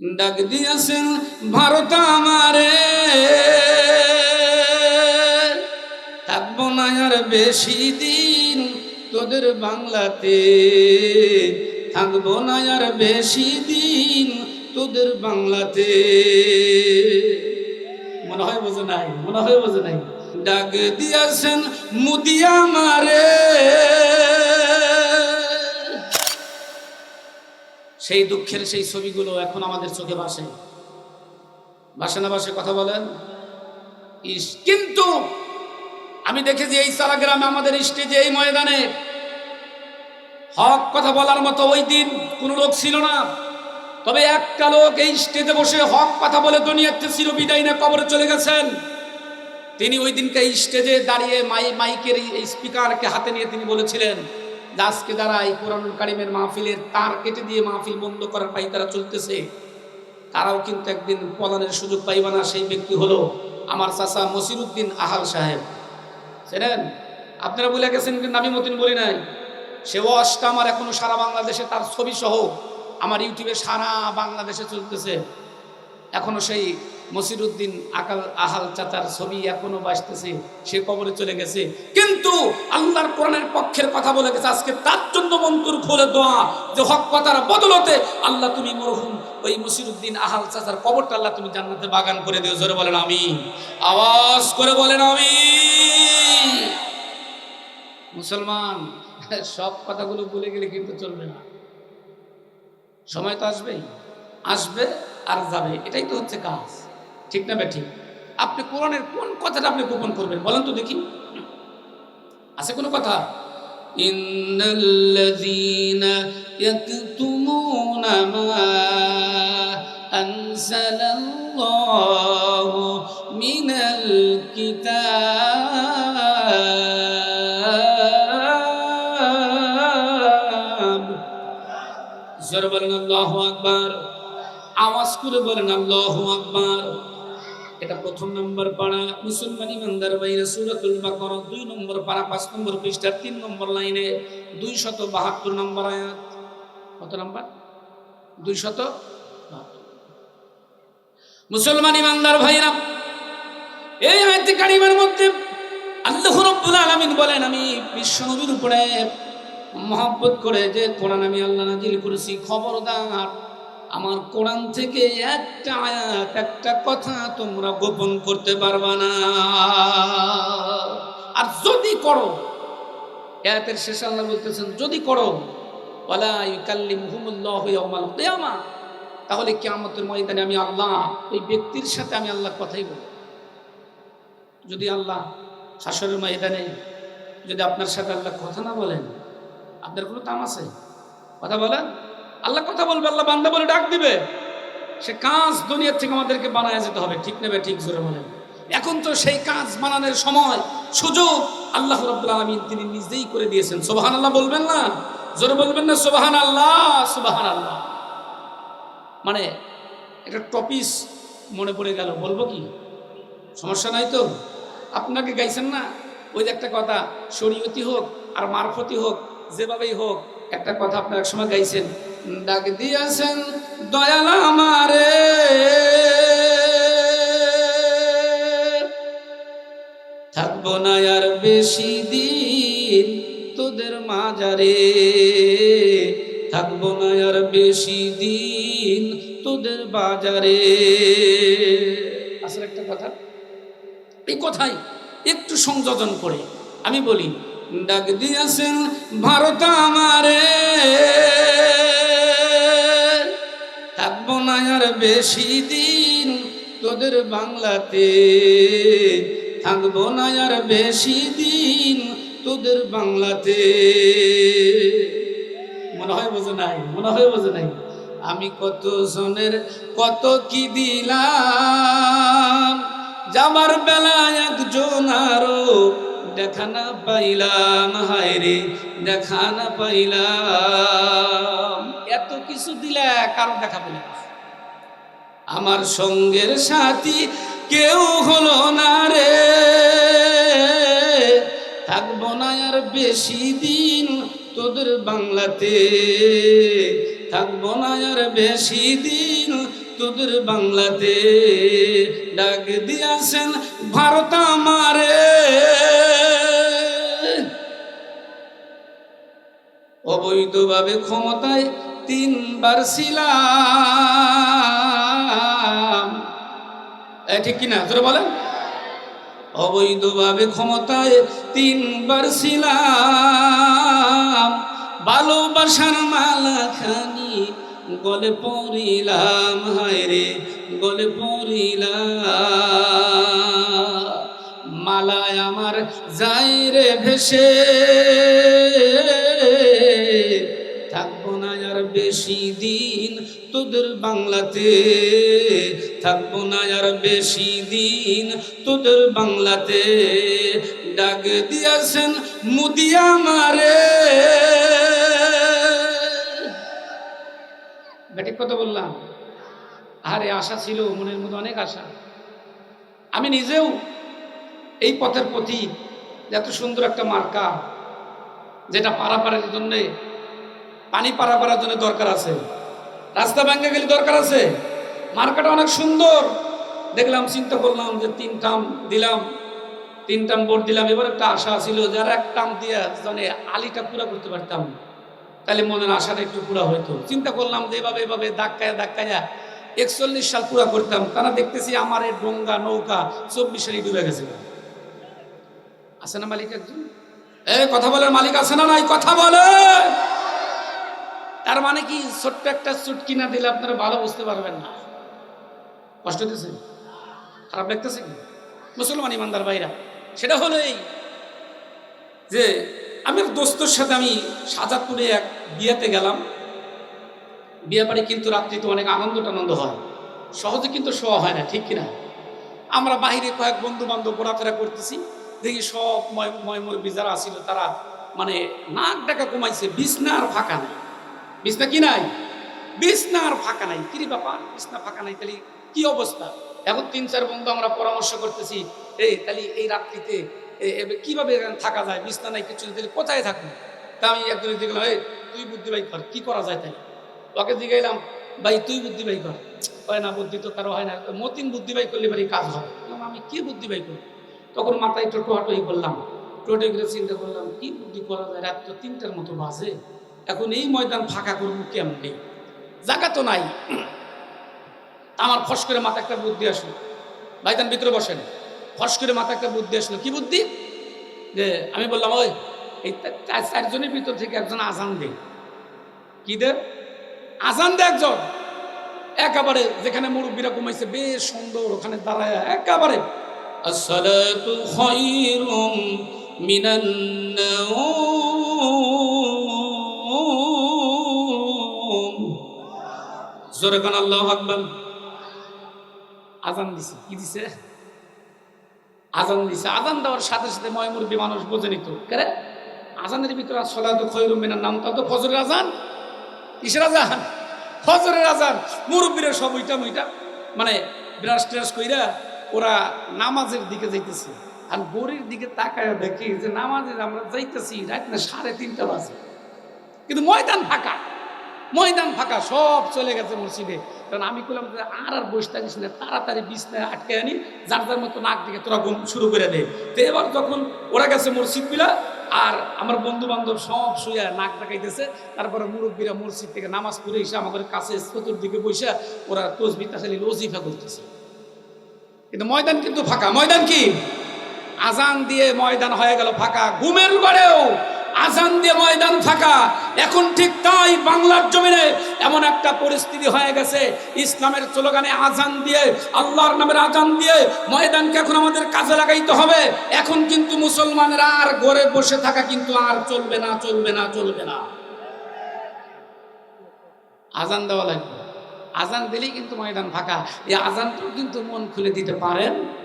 ডাক দিয়েছেন, ভারত আমারে। থাকব না আর বেশি দিন তোদের বাংলাতে। থাকব না আর বেশি দিন তোদের বাংলাতে। মনে হয় বোঝে নাই, মনে হয় বোঝে নাই। ডাক দিয়েছেন মুদিয়া মারে সেই দুঃখের সেই ছবিগুলো এখন আমাদের চোখে ভাসে। ভাসে না ভাসে কথা বলেন? ইস, কিন্তু আমি দেখেছি এই সারা গ্রামে আমাদের স্টেজে এই ময়দানে হক কথা বলার মতো ওই দিন কোনো লোক ছিল না। তবে একটা লোক এই স্টেজে বসে হক কথা বলে দুনিয়াতে বিদায় না কবরে চলে গেছেন। তিনি ওই দিনকে এই স্টেজে দাঁড়িয়ে মাই, মাইকের এই স্পিকারকে হাতে নিয়ে তিনি বলেছিলেন আজকে যারা এই কোরআনুল কারিমের মাহফিলের তার কেটে দিয়ে মাহফিল বন্ধ করার পাই তারা চলতেছে, তারাও কিন্তু একদিন পলানের সুযোগ পাইবে না। সেই ব্যক্তি হলো আমার চাচা মসিরুদ্দিন আহাল সাহেব। চেনেন? আপনারা বলে গেছেন কিন্তু আমি মতিন বলি নাই। সে ওয়াজটা আমার এখনও সারা বাংলাদেশে, তার ছবি সহ আমার ইউটিউবে সারা বাংলাদেশে চলতেছে। এখনও সেই মসিরুদ্দিন আকাল আহাল চাচার ছবি এখনও বাসতেছে সে কবরে চলে গেছে। কিন্তু আল্লাহর কোরআনের পক্ষের কথা বলে গেছে, আজকে তার জন্য মন্তুর খোলে দোয়া, যে হক কথার বদলতে আল্লাহ তুমি মরহুম, ওই মসিরুদ্দিন আহাল চাচার কবরটা আল্লাহ তুমি জান্নাতে বাগান করে দিও। জোরে বলেন আমি আওয়াজ করে বলেন আমি মুসলমান, সব কথাগুলো বলে গেলে কিন্তু চলবে না। সময় তো আসবেই। আসবে আর যাবে, এটাই তো হচ্ছে কাজ। ঠিক না ঠিক? আপনি কোরআনের কোন কথাটা আপনি গোপন করবেন? বলেন তো দেখি। আছে কোনো কথা? ইন্নাল্লাযীনা ইয়াকতুমুনা মা আনজালাল্লাহু মিনাল কিতাব। জোরে বলেন আল্লাহু আকবার। আওয়াজ করে বলেন আল্লাহু আকবার। এটা প্রথম নম্বর পাড়া, মুসলমান ইমানদার বাইরে সুরাতুল বাকারা, দুই নম্বর পাড়া, পাঁচ নম্বর পৃষ্ঠা তিন নম্বর লাইনে দুই শত বাহাত্তর নম্বর আয়াত। কত নম্বর? দুই শত মুসলমান ইমানদার ভাইরা, এই আয়াতে কারিমের মধ্যে আল্লাহ রাব্বুল আলামিন বলেন, আমি বিশ্ব নবীর উপরে মহব্বত করে যে কোরআন আমি আল্লাহ নাজিল করেছি, খবরদার আমার কোরআন থেকে একটা আয়াত, একটা কথা তোমরা গোপন করতে পারবা না। আর যদি করো, আয়াতের শেষে আল্লাহ বলতেছেন, যদি করো তাহলে কিয়ামতের ময়দানে আমি আল্লাহ, ওই ব্যক্তির সাথে আমি আল্লাহ কথাই বলব। যদি আল্লাহ শাসনের ময়দানে যদি আপনার সাথে আল্লাহ কথা না বলেন, আপনার কোনো তাম আছে? কথা বলেন। আল্লাহ কথা বলবে, আল্লাহ বান্দা বলে ডাক দিবে। সে কাজ দুনিয়ার থেকে আমাদেরকে বানায় যেতে হবে। ঠিক নেবে ঠিক জোরে বলেন। এখন তো সেই কাজ বানানোর সময়, সুযোগ আল্লাহ রব্বুল আলমিন তিনি নিজেই করে দিয়েছেন। সোবাহান আল্লাহ বলবেন না? জোরে বলবেন না সোবাহান আল্লাহ সোবাহান আল্লাহ মানে একটা টপিস মনে পড়ে গেল, বলব কি? সমস্যা নাই তো? আপনাকে গাইছেন না? ওই একটা কথা, শরীয়তি হোক আর মারফতি হোক, যেভাবেই হোক, একটা কথা আপনার এক সময় গাইছেন ডাক দিয়েছেন, দয়াল আমারে। থাকব না আর বেশি দিন তোদের মাজারে। থাকব না আর বেশি দিন তোদের বাজারে। আসলে একটা কথা এই কথাই একটু সংযোজন করে, আমি বলি, ডাক দিয়েছেন ভারত আমারে। বেশি দিন তোদের বাংলাতে থাকব না আর বেশি দিন তোদের বাংলাতে। মনে হয় বোঝে নাই, মনে হয় বোঝে নাই। আমি কত জনের কত কি দিলাম, যাবার বেলায় একজন আরও দেখা না পাইলাম, হায় রে, দেখা না পাইলাম। এত কিছু দিলে কারও দেখা পেলে না। আমার সঙ্গের সাথী কেউ হলো না রে। থাকব না আর বেশি দিন তোদের বাংলাতে। থাকব না আর বেশি দিন তোদের বাংলাতে। ডাক দিয়াছেন ভারত আমারে। অবৈধভাবে ক্ষমতায় তিনবার এ, ঠিক কিনা? তোরা বলেন। অবৈধভাবে ক্ষমতায় তিনবার ছিলাম, ভালোবাসার মালা খানি গলে পড়িলাম, হায় রে, গলে পড়িলাম। মালায় আমার যাই রে ভেসে। আর বেশি দিন তোদের বাংলাতে। থাকব না আর বেশি দিন তোদের বাংলাতে। ডাক দিয়াছেন মুদিয়া মারে বেটিক কথা বললাম। আরে আশা ছিল, মনের মধ্যে অনেক আশা। আমি নিজেও এই পথের প্রতি এত সুন্দর একটা মার্কা, যেটা পারাপারের জন্যে পানি পারাপারের জন্য দরকার আছে। রাস্তা ভেঙে গেলে দরকার আছে। মার্কেট অনেক সুন্দর। দেখলাম, চিন্তা করলাম যে তিন টাম দিলাম। তিন টাম ভোট দিলাম। এবার একটা আশা ছিল যার এক টাম দিয়ে মানে আলিটা পুরো করতে পারতাম। তাহলে মনের আশাটা একটু পুরা হইতো। চিন্তা করলাম যে এভাবে এভাবে ধাক্কায়, ধাক্কায়া একচল্লিশ সাল পুরা করতাম। তারা দেখতেছি আমার এই ডোঙ্গা নৌকা চব্বিশ সালে ডুবে গেছে। আছে না মালিক একজন? এ, কথা বলার মালিক আছে না নাই? কথা বলে! তার মানে কি, ছোট্ট একটা চুটকি না দিলে আপনারা ভালো বুঝতে পারবেন না? কষ্ট হতেছে খারাপ লাগতেছে কি? মুসলমান ইমানদার ভাইরা, সেটা হলো এই যে, আমি দোস্তর সাথে আমি সাজাদপুরে এক বিয়েতে গেলাম। বিয়ে বাড়ি কিন্তু রাত্রিতে অনেক আনন্দ টানন্দ হয়। সহজে কিন্তু শোয়া হয় না, ঠিক কিনা? আমরা বাইরে কয়েক বন্ধু বান্ধব ঘোরাফেরা করতেছি। দেখি সব ময় ময় যারা আসিল তারা মানে নাক ডাকা কমাইছে বিছনা আর ফাঁকা নাই। বিছনা কি নাই? বিছনা আর ফাঁকা নাই। কিরি বাবা বিছনা ফাঁকা নাই, তাহলে কি অবস্থা? এখন তিন, চার বন্ধু আমরা পরামর্শ করতেছি এই তাহলে এই রাত্রিতে কীভাবে থাকা যায়? বিছনা নাই, কিছু তাহলে কোথায় থাকব? তা আমি একজন দেখলাম এই তুই বুদ্ধি বাই কর, কি করা যায় তাই ওকে জিগাইলাম ভাই, তুই বুদ্ধি বাই কর। হয় না, বুদ্ধি তো কারও হয় না, মতিন বুদ্ধি বাই করলে বাড়ি কাজ হবে। আমি কি বুদ্ধি বাই করি তখন মাথায় টোটো হাটোই করলাম। টোটো করে চিন্তা করলাম, কি বুদ্ধি করা যায়? রাত তো তিনটার মতো বাজে। এখন এই ময়দান ফাঁকা করব কেমনি? জায়গা তো নাই। আমার ফস করে মাথা একটা বুদ্ধি আসলো। ভাইদান ভিতরে বসেন। ফস করে মাথা একটা বুদ্ধি আসলো। কি বুদ্ধি? যে আমি বললাম, ওই, এই চারজনের ভিতর থেকে একজন আজান দে কি দে আজান দে একজন। একেবারে যেখানে মুরব্বীরা ঘুমাইছে, বেশ সুন্দর ওখানে দাঁড়ায়, একেবারে। আসসালাতু খায়রুম মিনান নাওম। জোরে কান, আল্লাহু আকবার। আজান দিছে। কি দিছে? আজান দিছে। আজান দেওয়ার সাথে সাথে ময়মুরবি মানুষ বোঝে নিত কেরে আজানের ভিতরে সলাত খৈরুম মিনার নাম তো ফজরের আজান? কিসের আজান? ফজরের আজান। মুরব্বীরা সব ওইটা ওইটা মানে ব্রাশ ট্রাশ কইরা ওরা নামাজের দিকে যাইতেছে। আর গরির দিকে তাকায় দেখি যে নামাজে আমরা যাইতেছি রাত না সাড়ে তিনটা বাজে। কিন্তু ময়দান ফাঁকা। ময়দান ফাঁকা, সব চলে গেছে মসজিদে। কারণ আমি যে আর আর বসে থাকিস না, তাড়াতাড়ি বিছনায় আটকে আনি, যার যার মতো নাক দিকে তোরা ঘুম শুরু করে দে। তো এবার যখন ওরা গেছে মসজিদ পিলা আর আমার বন্ধু বান্ধব সব শুয়ে নাক ডাকাইতেছে, তারপরে মুরব্বীরা মসজিদ থেকে নামাজ পড়ে এসে আমাদের কাছে চতুর্দিকে বসে ওরা তসবি তাসালি লজিফা করতেছে। কিন্তু ময়দান কিন্তু ফাঁকা। ময়দান কি? আজান দিয়ে ময়দান হয়ে গেল ফাঁকা। ঘুমের ঘরেও আজান দিয়ে ময়দান থাকা। এখন ঠিক তাই বাংলার জমিনে এমন একটা পরিস্থিতি হয়ে গেছে। ইসলামের স্লোগানে আজান দিয়ে, আল্লাহর নামের আজান দিয়ে ময়দানকে এখন আমাদের কাজে লাগাইতে হবে। এখন কিন্তু মুসলমানেরা আর ঘরে বসে থাকা কিন্তু আর চলবে না চলবে না চলবে না। আজান দেওয়া লাগবে। আজান দিলেই কিন্তু ময়দান ফাঁকা। এই আজানটাও কিন্তু মন খুলে দিতে পারেন।